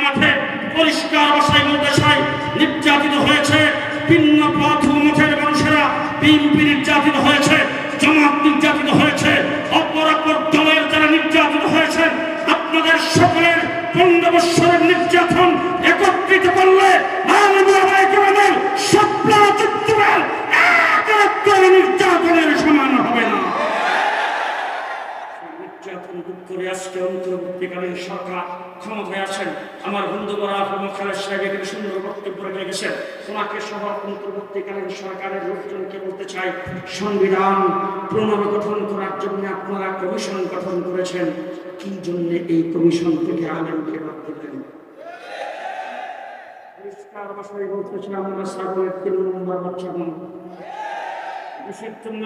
মাঠে পরিষ্কার ভাষায় বলতে নির্যাতিত হয়েছে। ভিন্ন পথ মঠের মানুষেরা বিএনপি নির্যাতিত হয়েছে, জামাত নির্যাতিত হয়েছে, অপর অপর দলের যারা নির্যাতিত হয়েছে, আপনাদের সকলের পনেরো বৎসরের নির্যাতন একত্রিত করলে নির্যাতনের সমান হবে না। নির্যাতন করে আজকে অন্তর্বর্তীকালীন সরকার ক্ষমতায় আছেন আমার বন্ধু বরা খালেদ সাহেব সুন্দর বক্তব্য রেখে গেছেন। ওনাকে সহ অন্তর্বর্তীকালীন সরকারের লোকজনকে বলতে চাই, সংবিধান পুনর্গঠন করার জন্য আপনারা কমিশন গঠন করেছেন। কি জন্য এই কমিশন থেকে আলেমকে বাদ দিলেন? আমরা দেশের জন্য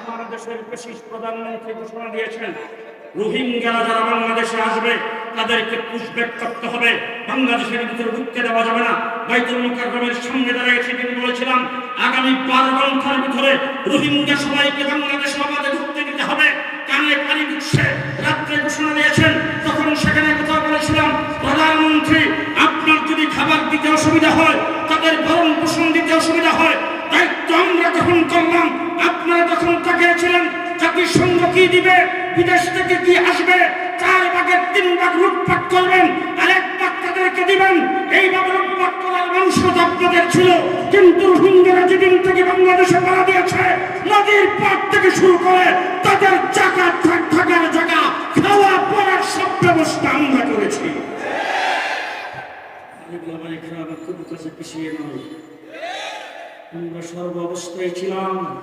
আমার দেশের বিশেষ প্রধানমন্ত্রী ঘোষণা দিয়েছেন রোহিঙ্গারা যারা বাংলাদেশে আসবে, তাদেরকে পুষব্যাক করতে হবে। বাংলাদেশের ভিতরে ঢুকতে দেওয়া যাবে না। বাইতুল মুকাররমের সঙ্গে দাঁড়িয়েছে তিনি বলেছিলাম, আগামী বারো ঘণ্টার ভিতরে রোহিঙ্গা সবাইকে বাংলাদেশে আমাদের ঢুকতে দিতে হবে। কানে পানি ঢুকছে, রাত্রে ঘোষণা দিয়েছেন। তখন সেখানে কথা বলেছিলাম, প্রধানমন্ত্রী, আপনার যদি খাবার দিতে অসুবিধা হয়, তাদের ভরণ পোষণ দিতে অসুবিধা হয়, দায়িত্ব আমরা গ্রহণ করলাম। দিবে, বিদেশ থেকে কি আসবে? চার ভাগের তিন ভাগ লুটপাট করবেন আর এক ভাগ তাদেরকে দিবেন। এইভাবে লুটপাট করার মানসিকতা আপনাদের ছিল, কিন্তু রোহিঙ্গারা যেদিন থেকে বাংলাদেশে মারা দিয়েছে, নদীর পাট থেকে শুরু করে তাদের জায়গা, থাক- থাকার জায়গা, খাওয়া, পড়ার সব ব্যবস্থা আমরা করেছি। আমরা সর্ব অবস্থায় ছিলাম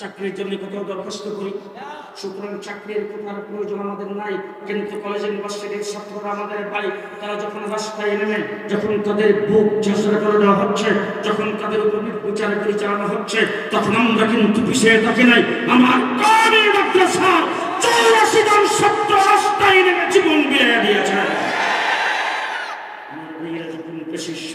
চাকরির জন্য কোথাও দরখাস্ত করি। সুতরাং চাকরির কোথার প্রয়োজন আমাদের নাই। কিন্তু কলেজ ইউনিভার্সিটির ছাত্ররা আমাদের ভাই, তারা যখন রাস্তায় নেমে, যখন তাদের বুক ঝাঁসড়া করে দেওয়া হচ্ছে, যখন তাদের উপর বিচার পরিচালনা হচ্ছে, তখন আমরা কিন্তু পিছিয়ে থাকি নাই। আমার কবি মাদ্রাসা চৌরাশি জন ছাত্র রাস্তায় নেমে জীবন বিয়ে দিয়েছে।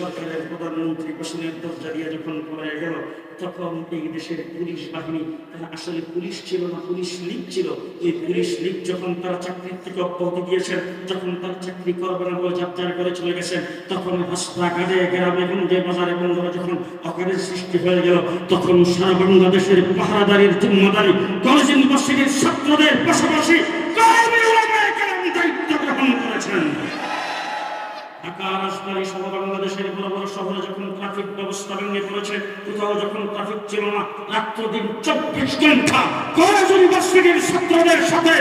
সরকারের প্রধানমন্ত্রী বসনের দরজা দিয়ে যখন পড়ে গেল, তখন এই দেশের পুলিশ বাহিনী, তারা আসলে পুলিশ ছিল না, পুলিশ ছিল। এই পুলিশ যখন তারা চাকরির থেকে অব্যাহতি দিয়েছেন, যখন তারা চাকরি করবে না বলে করে চলে তখন গ্রামে, গঞ্জে, বাজারে বন্ধুরা যখন অকারের সৃষ্টি হয়ে গেল, তখন সারা বাংলাদেশের জিম্মাদারি কলেজ ইউনিভার্সিটির ছাত্রদের পাশাপাশি দায়িত্ব গ্রহণ করেছেন। ঢাকা রাজধানী বড় বড় শহরে যখন ট্রাফিক ব্যবস্থা ভেঙে পড়েছে, কোথাও যখন ট্রাফিক ছিল না রাত্র দিন চব্বিশ ঘণ্টা কলেজ ইউনিভার্সিটির ছাত্রদের সাথে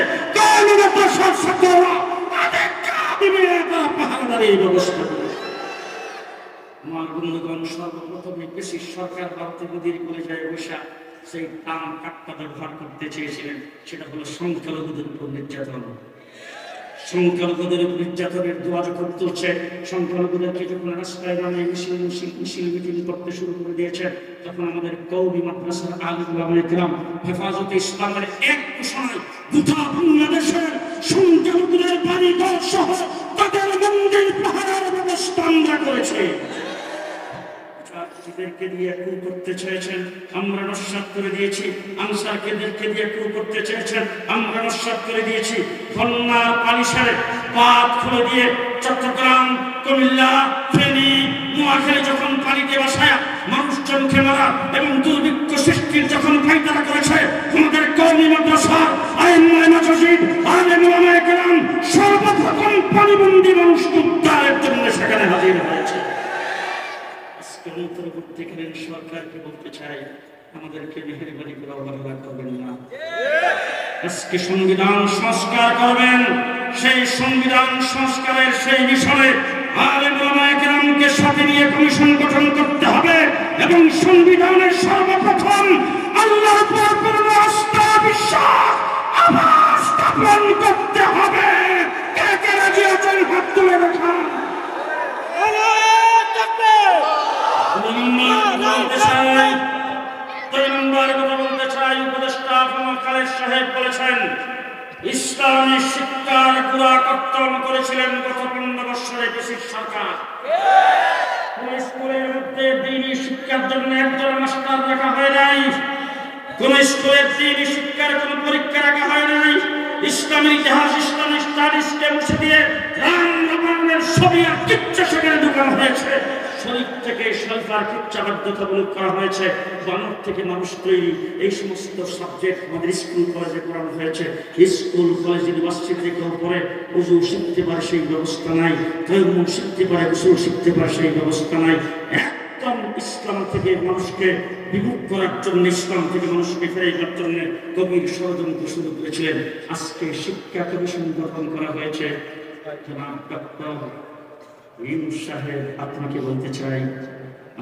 ব্যবস্থা। সরকার করে যায় সেই দাম কাটটা ব্যবহার করতে চেয়েছিলেন, সেটা হলো সংখ্যালঘুদের উপর নির্যাতন। সংখ্যালঘুদের নির্যাতনের দোয়া যখন তুলছে সংখ্যালঘুদেরকে যখন রাস্তায় নামে মিছিল মিছিল মিছিল, মিটিং করতে শুরু করে দিয়েছে। তখন আমাদের কৌমি মাদ্রাসার আলিমুলামায়ে গ্রাম হেফাজতে ইসলামের এক ঘোষণায় গোটা বাংলাদেশের সংখ্যালঘুদের বাড়ি ঘর সহ তাদের মন্দির পাহাড়ের ব্যবস্থা আমরা করেছি। কু করতে আমরা করে দিয়েছি কু করতে করে দিয়েছি। পাত দিয়ে চট্টগ্রাম যখন পানিতে বাসায় মানুষজনকে মারা এবং দুর্ভিক্ষ সৃষ্টির যখন পাইতারা করেছে, আমাদের কর্মী মাদ্রাসা সর্বপ্রথম পানিবন্দী মানুষকে উদ্ধারের জন্য সেখানে হাজির হয়েছে। আজকে সরকারকে বলতে চাই, আমাদেরকে মেহরবানি করে অবহেলা করবেন না। আজকে সংবিধান সংস্কার করবেন, সেই সংবিধান সংস্কারের সেই বিষয়ে আলেম ওলামায়ে সাথে নিয়ে কমিশন গঠন করতে হবে এবং সংবিধানের সর্বপ্রথম আল্লাহর বিশ্বাস স্থাপন করতে হবে। কে আছেন? হাত তুলে বলতে চাই দুই নম্বর সাহেব বলেছেন ইসলামী শিক্ষার গুড়া কর্তন করেছিলেন গত পনেরো বৎসরে ব্রিটিশ সরকার কোন স্কুলের মধ্যে দিনই শিক্ষার জন্য একজন মাস্টার রাখা হয় নাই কোন স্কুলের দিনই শিক্ষার কোন পরীক্ষা রাখা হয় নাই। ইসলামী ইতিহাস ইসলামী স্টাডিজকে মুছে দিয়ে রাম রামায়ণের ছবি আর কিচ্ছা সেখানে ঢুকানো হয়েছে শরীর থেকে বাধ্যতামূলক করা হয়েছে। বানর থেকে মানুষ তৈরি। এই সমস্ত সাবজেক্ট আমাদের স্কুল কলেজে পড়ানো হয়েছে। স্কুল কলেজ ইউনিভার্সিটি থেকে পরে উজু শিখতে পারে সেই ব্যবস্থা নাই। তৈমুন শিখতে পারে গোসল শিখতে পারে সেই ব্যবস্থা নাই। একদম ইসলাম থেকে মানুষকে বিমুখ করার জন্য, ইসলাম থেকে মানুষকে ফেরাইবার জন্য গভীর ষড়যন্ত্র শুরু করেছিলেন। আজকে শিক্ষা কমিশন গঠন করা হয়েছে। ইউনুস সাহেব আপনাকে বলতে চাই,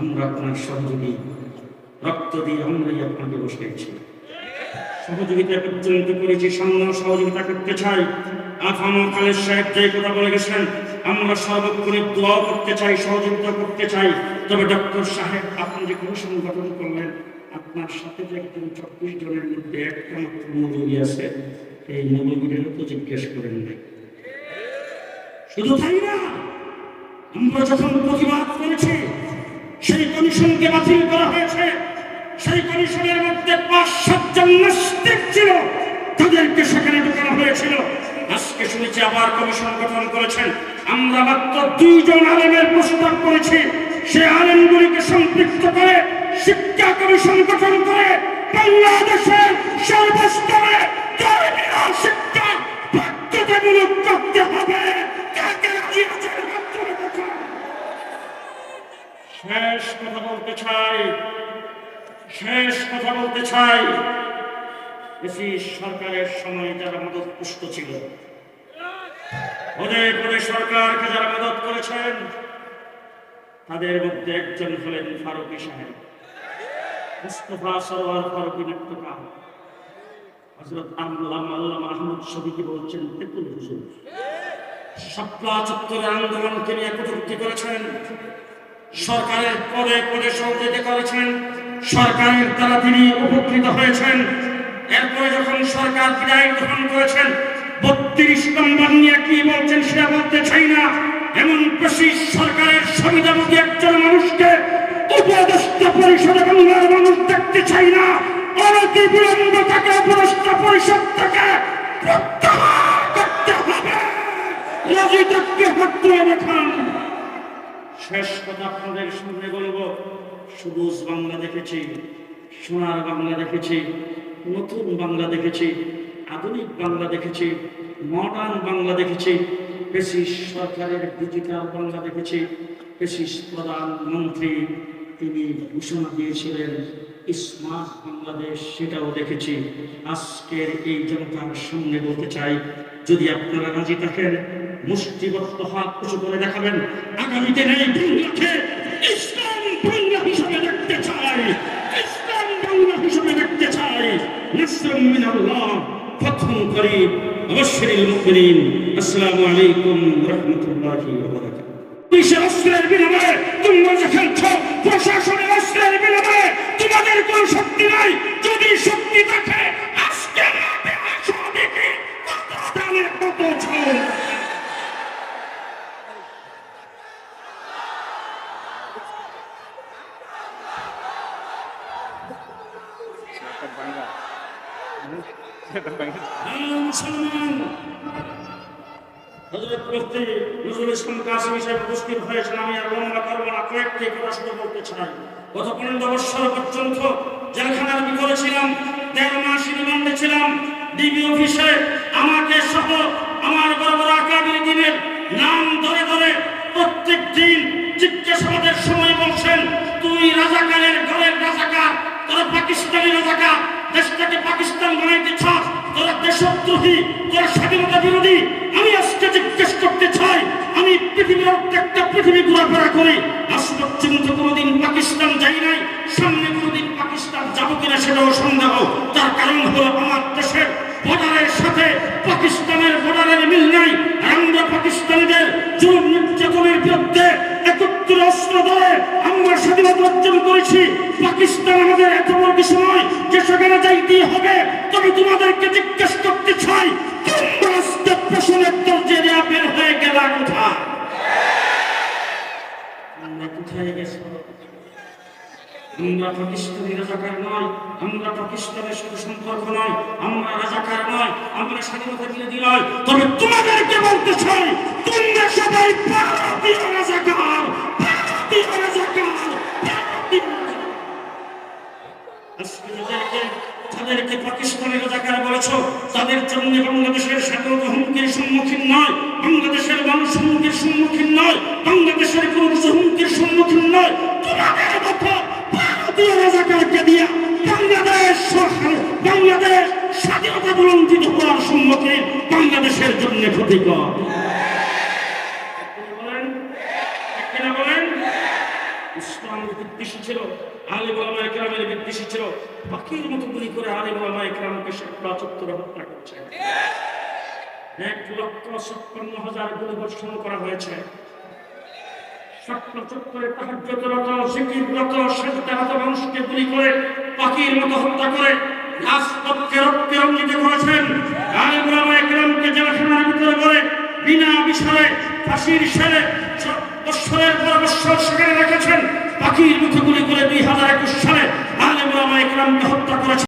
আমরা আপনার সহযোগী। রক্ত দিয়ে আমরাই আপনাকে বসেছি সহযোগিতা পর্যন্ত করেছি সামনে সহযোগিতা করতে চাই। আফামা খালেদ সাহেব যে কথা বলে গেছেন, আমরা সর্বক্ষণে দোয়াও করতে চাই, সহযোগিতা করতে চাই। তবে ডক্টর সাহেব, আপনি যে কোনো সংগঠন করলেন, আপনার সাথে যে একজন চব্বিশ জনের মধ্যে একটা মাত্র মৌলবী আছে, এই মৌলবীদেরও তো জিজ্ঞেস করেন শুধু তাই না! আমরা যখন প্রতিবাদ করেছি, সেই কমিশনকে বাতিল করা হয়েছে। সেই কমিশনের মধ্যে পাঁচ সাতজন নাস্তিক ছিল, তাদেরকে সেখানে ঢোকানো হয়েছিল। আজকে শুনেছি আবার কমিশন গঠন করেছেন। আমরা মাত্র দুইজন আলেমের প্রস্তাব করেছি। সে আলেমগুলিকে সম্পৃক্ত করে, শিক্ষা কমিশন গঠন করে, বাংলাদেশের সর্বস্তরে শিক্ষা বাধ্যতামূলক করতে হবে। শেষ কথা বলতে চাই। শেষ কথা বলতে চাই। ব্রিটিশ সরকারের সময় যারা মদত পুষ্ট ছিল পদে সরকারকে যারা মদত করেছেন, তাদের মধ্যে একজন হলেন ফারুকি সাহেব। মুস্তফা সরোয়ার ফারুকি নাট্যকার হজরত আল্লাহ আল্লাহ মাহমুদ সবিকে বলছেন তেতুল হুজুর, শাপলা চত্বরে আন্দোলনকে নিয়ে কটূক্তি করেছেন। সরকারের পদে পদে সহযোগিতা করেছেন, সরকারের দ্বারা তিনি উপকৃত হয়েছেন। এরপরে যখন সরকার বিদায় গ্রহণ করেছেন, বত্রিশ নম্বর নিয়ে কি বলছেন সেটা বলতে চাই না। এমন বেশি সরকারের সুবিধাভোগী একজন মানুষকে উপদেষ্টা পরিষদে বাংলার মানুষ দেখতে চাই না। অনতি বিলম্ব তাকে উপদেষ্টা পরিষদ থেকে প্রত্যাহার করতে হবে। রাজিদকে হাত তুলে দেখান। শেষ কথা আপনাদের সামনে বলব। সবুজ বাংলা দেখেছি, সোনার বাংলা দেখেছি, নতুন বাংলা দেখেছি, আধুনিক বাংলা দেখেছি মডার্ন বাংলা দেখেছি বেশি সরকারের ডিজিটাল বাংলা দেখেছি বেশি প্রধানমন্ত্রী তিনি ঘোষণা দিয়েছিলেন স্মার্ট বাংলাদেশ সেটাও দেখেছি। আজকের এই জনতার সামনে বলতে চাই, যদি আপনারা রাজি থাকেন মুষ্টিবদ্ধ হাত উঁচু করে দেখাবেন। আগামীতে এই বাংলাকে ইসলাম বাংলা হিসাবে দেখতে চাই। ইসলাম বাংলা হিসাবে দেখতে চাই। মিনাল্লাহ আসসালামু আলাইকুম ওয়া বারাকাতুহু। অস্ত্রের বিনিময়ে তোমরা যে খেলছ, প্রশাসনের অস্ত্রের বিনিময়ে তোমাদের কোনো শক্তি নাই। যদি শক্তি থাকে, আজকে রাতে আসো দেখি কত দানের কত Silakan bangga. মুফতি নজরুল ইসলাম কাসিম সাহেব উপস্থিত হয়েছেন, আমি আর লম্বা করব না, কয়েকটি কথা শুধু বলতে চাই গত পনেরো বৎসর পর্যন্ত জেলখানার আমি করেছিলাম তেরো মাস রিমান্ডে ছিলাম, ডিবি অফিসে আমাকে সহ আমার বড় বড় আকাবির দিনের নাম ধরে ধরে প্রত্যেক দিন জিজ্ঞাসাবাদের সময় বলছেন, তুই রাজাকারের ঘরের রাজাকার, তোরা পাকিস্তানি রাজাকার দেশটাকে পাকিস্তান বানাইতে চাস তোরা দেশদ্রোহী, তোরা স্বাধীনতা বিরোধী, আমি আজকে জিজ্ঞেস করতে চাই, আমি পৃথিবীর প্রত্যেকটা পৃথিবী ঘোরাফেরা করি। আজ পর্যন্ত কোনোদিন পাকিস্তান যাই নাই, সামনে কোনোদিন পাকিস্তান যাব কিনা সেটাও সন্দেহ। তার কারণ হলো আমার দেশের বর্ডারের সাথে পাকিস্তানের বর্ডারের মিল নাই আমরা পাকিস্তানিদের জুলুম নির্যাতনের বিরুদ্ধে একত্র অস্ত্র ধরে আমরা স্বাধীনতা অর্জন করেছি। পাকিস্তান আমাদের এত বড় নয় যে সেখানে যাইতেই হবে। তবে তোমাদেরকে জিজ্ঞেস করতে চাই, তোমরা প্রশ্নের দরজে দেওয়া বের হয়ে গেলা কোথায় তোমরা কোথায় গেছো আমরা পাকিস্তানি রাজাকার নয়, আমরা পাকিস্তানের সাথে সম্পর্ক নয়, আমরা রাজাকার নয়, আমরা স্বাধীনতা বিরোধী নয়। তবে তোমাদেরকে বলতে চাই, তোমরা সবাই রাজাকার বাংলাদেশের স্বাধীনতা হুমকির সম্মুখীন নয়, বাংলাদেশের মানুষ সম্মুখীন নয়, বাংলাদেশের কোন কিছু হুমকির সম্মুখীন নয়। তোমাদের রাজাকারকে দিয়া বাংলাদেশ বাংলাদেশ স্বাধীনতা বুলন্দিত হওয়ার সম্মুখীন বাংলাদেশের জন্য ক্ষতিকর ইসলামের বিদ্বেষী ছিল আলী বাবা একরামের ছিল। বাকির মতো গুলি করে আলী বাবা একরামকে চত্বরে হত্যা করছে। এক লক্ষ ছাপ্পান্ন হাজার গুলি বর্ষণ করা হয়েছে। মানুষকে গুলি করে, পাখির মতো হত্যা করে, রাজপথকে রক্তে রঞ্জিত করেছেন। আলী বাবা একরামকে জেলখানার ভিতরে করে বিনা বিচারে ফাঁসির সেরে বৎসরের পর বৎসর সেখানে রেখেছেন। পাখির মুখে গুলি করে দুই হাজার একুশ সালে আলেম একরামকে হত্যা করেছেন।